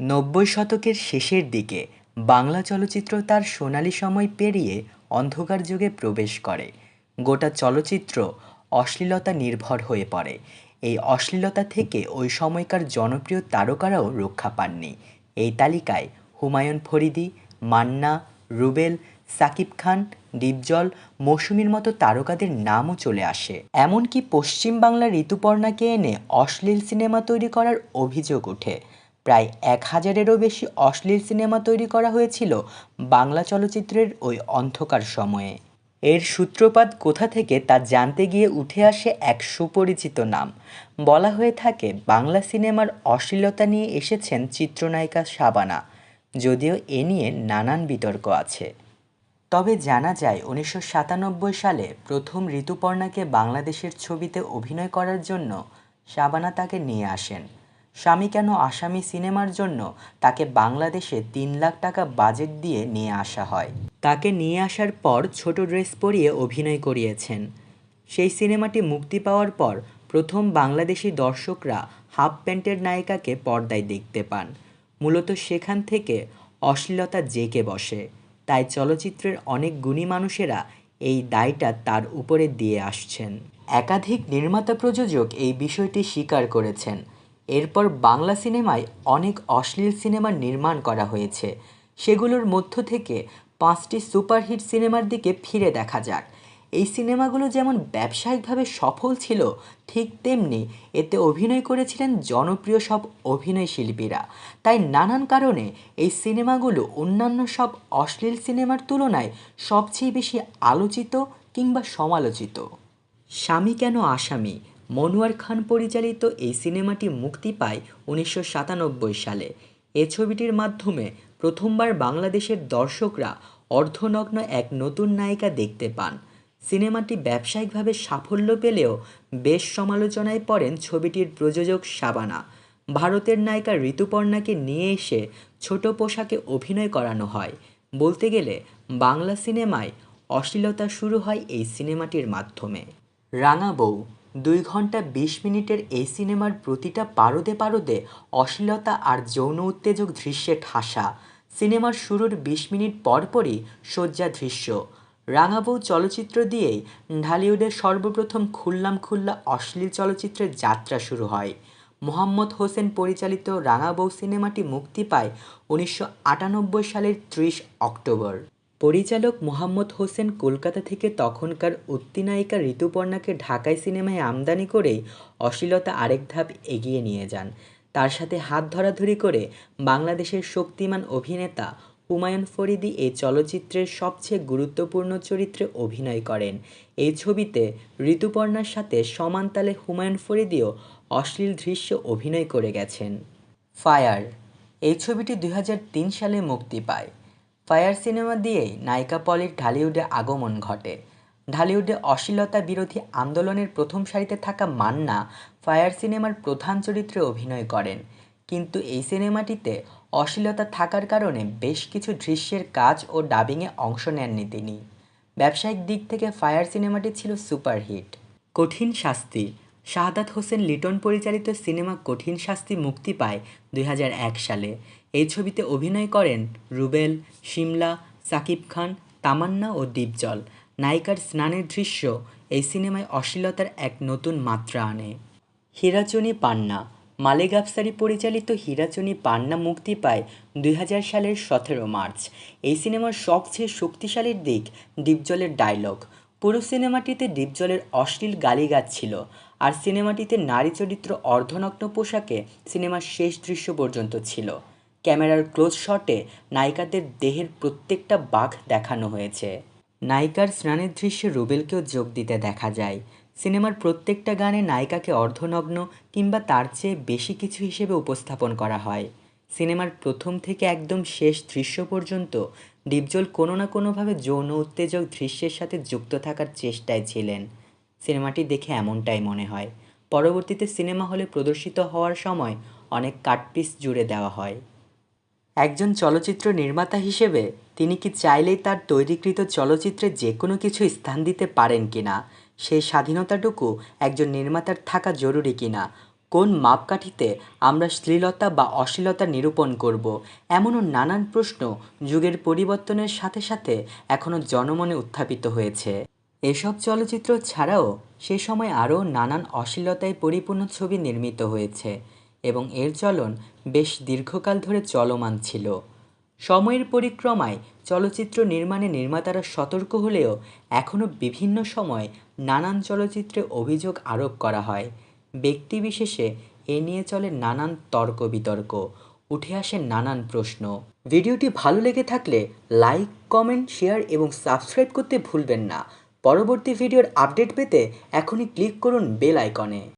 নব্বই শতকের শেষের দিকে বাংলা চলচ্চিত্র তার সোনালি সময় পেরিয়ে অন্ধকার যুগে প্রবেশ করে। গোটা চলচ্চিত্র অশ্লীলতা নির্ভর হয়ে পড়ে। এই অশ্লীলতা থেকে ওই সময়কার জনপ্রিয় তারকারাও রক্ষা পাননি। এই তালিকায় হুমায়ুন ফরিদি, মান্না, রুবেল, সাকিব খান, ডিপজল, মৌসুমীর মতো তারকাদের নামও চলে আসে। এমনকি পশ্চিম বাংলার ঋতুপর্ণাকে এনে অশ্লীল সিনেমা তৈরি করার অভিযোগ ওঠে। প্রায় এক হাজারেরও বেশি অশ্লীল সিনেমা তৈরি করা হয়েছিল বাংলা চলচ্চিত্রের ওই অন্ধকার সময়ে। এর সূত্রপাত কোথা থেকে তা জানতে গিয়ে উঠে আসে এক সুপরিচিত নাম। বলা হয়ে থাকে, বাংলা সিনেমার অশ্লীলতা নিয়ে এসেছেন চিত্রনায়িকা শাবানা যদিও এ নিয়ে নানান বিতর্ক আছে। তবে জানা যায়, উনিশশো সাতানব্বই সালে প্রথম ঋতুপর্ণাকে বাংলাদেশের ছবিতে অভিনয় করার জন্য শাবানা তাকে নিয়ে আসেন। স্বামী কেন আসামি সিনেমার জন্য তাকে বাংলাদেশে তিন লাখ টাকা বাজেট দিয়ে নিয়ে আসা হয়? তাকে নিয়ে আসার পর ছোট ড্রেস পরিয়ে অভিনয় করিয়েছেন। সেই সিনেমাটি মুক্তি পাওয়ার পর প্রথম বাংলাদেশি দর্শকরা হাফ প্যান্টের নায়িকাকে পর্দায় দেখতে পান। মূলত সেখান থেকে অশ্লীলতা জেঁকে বসে। তাই চলচ্চিত্রের অনেক গুণী মানুষেরা এই দায়টা তার উপরে দিয়ে আসছেন। একাধিক নির্মাতা প্রযোজক এই বিষয়টি স্বীকার করেছেন। এরপর বাংলা সিনেমায় অনেক অশ্লীল সিনেমার নির্মাণ করা হয়েছে। সেগুলোর মধ্য থেকে পাঁচটি সুপারহিট সিনেমার দিকে ফিরে দেখা যাক। এই সিনেমাগুলো যেমন ব্যবসায়িকভাবে সফল ছিল, ঠিক তেমনি এতে অভিনয় করেছিলেন জনপ্রিয় সব অভিনয় শিল্পীরা। তাই নানান কারণে এই সিনেমাগুলো অন্যান্য সব অশ্লীল সিনেমার তুলনায় সবচেয়ে বেশি আলোচিত কিংবা সমালোচিত। স্বামী কেন আসামি? মনোয়ার খান পরিচালিত এই সিনেমাটি মুক্তি পায় উনিশশো সাতানব্বই সালে। এ ছবিটির মাধ্যমে প্রথমবার বাংলাদেশের দর্শকরা অর্ধনগ্ন এক নতুন নায়িকা দেখতে পান। সিনেমাটি ব্যবসায়িকভাবে সাফল্য পেলেও বেশ সমালোচনায় পড়েন ছবিটির প্রযোজক সাবানা ভারতের নায়িকা ঋতুপর্ণাকে নিয়ে এসে ছোট পোশাকে অভিনয় করানো হয়। বলতে গেলে, বাংলা সিনেমায় অশ্লীলতা শুরু হয় এই সিনেমাটির মাধ্যমে। রাঙা বউ দুই ঘণ্টা বিশ মিনিটের এই সিনেমার প্রতিটা পারদে পারদে অশ্লীলতা আর যৌন উত্তেজক দৃশ্যে ঠাসা। সিনেমার শুরুর বিশ মিনিট পরপরই শয্যা দৃশ্য। রাঙাবউ চলচ্চিত্র দিয়েই ঢালিউডের সর্বপ্রথম খুল্লাম খুল্লা অশ্লীল চলচ্চিত্রের যাত্রা শুরু হয়। মোহাম্মদ হোসেন পরিচালিত রাঙাবউ সিনেমাটি মুক্তি পায় উনিশশো আটানব্বই সালের ত্রিশ অক্টোবর। পরিচালক মোহাম্মদ হোসেন কলকাতা থেকে তখনকার উত্তিনায়িকা ঋতুপর্ণাকে ঢাকায় সিনেমায় আমদানি করেই অশ্লীলতা আরেক ধাপ এগিয়ে নিয়ে যান। তার সাথে হাত ধরাধরি করে বাংলাদেশের শক্তিমান অভিনেতা হুমায়ুন ফরিদি এই চলচ্চিত্রের সবচেয়ে গুরুত্বপূর্ণ চরিত্রে অভিনয় করেন। এই ছবিতে ঋতুপর্ণার সাথে সমান তালে হুমায়ুন ফরিদিও অশ্লীল দৃশ্য অভিনয় করে গেছেন। ফায়ার। এই ছবিটি দু হাজার তিন সালে মুক্তি পায়। ফায়ার সিনেমা দিয়েই নায়িকা পলির ঢালিউডে আগমন ঘটে। ঢালিউডে অশ্লীলতা বিরোধী আন্দোলনের প্রথম সারিতে থাকা মান্না ফায়ার সিনেমার প্রধান চরিত্রে অভিনয় করেন। কিন্তু এই সিনেমাটিতে অশ্লীলতা থাকার কারণে বেশ কিছু দৃশ্যের কাজ ও ডাবিংয়ে অংশ নেননি তিনি। ব্যবসায়িক দিক থেকে ফায়ার সিনেমাটি ছিল সুপারহিট। কঠিন শাস্তি। শাহাদাত হোসেন লিটন পরিচালিত সিনেমা কঠিন শাস্তি মুক্তি পায় দুই হাজার এক সালে। এই ছবিতে অভিনয় করেন রুবেল, শিমলা, সাকিব খান, তামান্না ও দীপজল। নায়িকার স্নানের দৃশ্য এই সিনেমায় অশ্লীলতার এক নতুন মাত্রা আনে। হীরাচনি পান্না। মালেক আফসারি পরিচালিত হীরাচনি পান্না মুক্তি পায় দুই হাজার সালের সতেরো মার্চ। এই সিনেমার সবচেয়ে শক্তিশালীর দিক ডিপজলের ডায়লগ পুরো সিনেমাটিতে ডিপজলের অশ্লীল গালিগাছ ছিল, আর সিনেমাটিতে নারী চরিত্র অর্ধনগ্ন পোশাকে সিনেমার শেষ দৃশ্য পর্যন্ত ছিল। ক্যামেরার ক্লোজ শটে নায়িকাদের দেহের প্রত্যেকটা বাঘ দেখানো হয়েছে। নায়িকার স্নানের দৃশ্যে রুবেলকেও যোগ দিতে দেখা যায়। সিনেমার প্রত্যেকটা গানে নায়িকাকে অর্ধনগ্ন কিংবা তার চেয়ে বেশি কিছু হিসেবে উপস্থাপন করা হয়। সিনেমার প্রথম থেকে একদম শেষ দৃশ্য পর্যন্ত ডিপজল কোনো না কোনোভাবে যৌন উত্তেজক দৃশ্যের সাথে যুক্ত থাকার চেষ্টায় ছিলেন। সিনেমাটি দেখে এমনটাই মনে হয়। পরবর্তীতে সিনেমা হলে প্রদর্শিত হওয়ার সময় অনেক কাটপিস জুড়ে দেওয়া হয়। একজন চলচ্চিত্র নির্মাতা হিসেবে তিনি কি চাইলেই তার তৈরিকৃত চলচ্চিত্রে যে কোনো কিছু স্থান দিতে পারেন কিনা? সেই স্বাধীনতাটুকু একজন নির্মাতার থাকা জরুরি কিনা? কোন মাপকাঠিতে আমরা শ্লীলতা বা অশ্লীলতা নিরূপণ করব? এমনও নানান প্রশ্ন যুগের পরিবর্তনের সাথে সাথে এখনও জনমনে উত্থাপিত হয়েছে। এসব চলচ্চিত্র ছাড়াও সে সময় আরও নানান অশ্লীলতায় পরিপূর্ণ ছবি নির্মিত হয়েছে এবং এর চলন বেশ দীর্ঘকাল ধরে চলমান ছিল। সময়ের পরিক্রমায় চলচ্চিত্র নির্মাণে নির্মাতারা সতর্ক হলেও এখনও বিভিন্ন সময় নানান চলচ্চিত্রে অভিযোগ আরোপ করা হয়। ব্যক্তিবিশেষে এ নিয়ে চলে নানান তর্ক বিতর্ক, উঠে আসে নানান প্রশ্ন। ভিডিওটি ভালো লেগে থাকলে লাইক, কমেন্ট, শেয়ার এবং সাবস্ক্রাইব করতে ভুলবেন না। পরবর্তী ভিডিওর আপডেট পেতে এখনই ক্লিক করুন বেল আইকনে।